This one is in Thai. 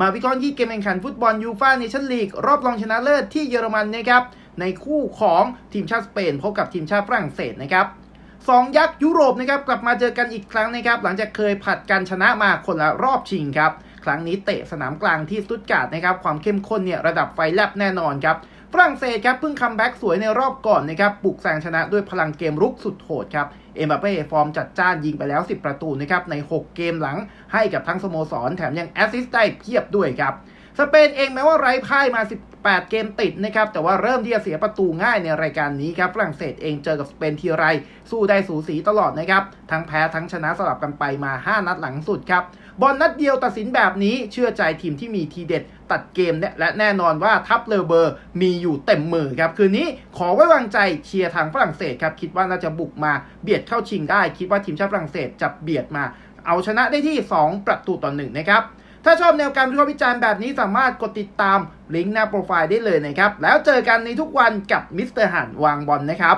มาวิเคราะห์ที่เกมแข่งขันฟุตบอลยูฟ่าเนชั่นลีกรอบรองชนะเลิศที่เยอรมันนะครับในคู่ของทีมชาติสเปนพบกับทีมชาติฝรั่งเศสนะครับสองยักษ์ยุโรปนะครับกลับมาเจอกันอีกครั้งนะครับหลังจากเคยผัดกันชนะมาคนละรอบชิงครับครั้งนี้เตะสนามกลางที่สตุตการ์ดนะครับความเข้มข้นเนี่ยระดับไฟแลบแน่นอนครับ ฝรั่งเศสครับเพิ่งคัมแบ็กสวยในรอบก่อนนะครับปลุกแซงชนะด้วยพลังเกมรุกสุดโหดครับเอ็มบัปเป้ฟอร์มจัดจ้านยิงไปแล้ว 10 ประตูนะครับใน 6 เกมหลังให้กับทั้งสโมสร แถมยังแอสซิสต์ได้เพียบด้วยครับ สเปนเองแม้ว่าไร้พ่ายมา 18 เกมติดนะครับ แต่ว่าเริ่มที่จะเสียประตูง่ายในรายการนี้ครับ ฝรั่งเศสเองเจอกับสเปนทีไร สู้ได้สูสีตลอดนะครับ ทั้งแพ้ทั้งชนะสลับกันไปมา 5 นัดหลังสุดครับ บอลนัดเดียวตัดสินแบบนี้เชื่อใจทีมที่มีทีเด็ดตัดเกมและแน่นอนว่าทัพเลเบอร์มีอยู่เต็มมือครับ คืนนี้ขอไว้วางใจเชียร์ทางฝรั่งเศสครับ คิดว่าน่าจะบุกมาเบียดเข้าชิงได้ คิดว่าทีมชาติฝรั่งเศสจะเบียดมา เอาชนะได้ที่ 2 ประตูต่อหนึ่งนะครับ ถ้าชอบแนวการวิเคราะห์วิจารณ์แบบนี้สามารถกดติดตามลิงก์หน้าโปรไฟล์ได้เลยนะครับ แล้วเจอกันในทุกวันกับมิสเตอร์หันวางบอลนะครับ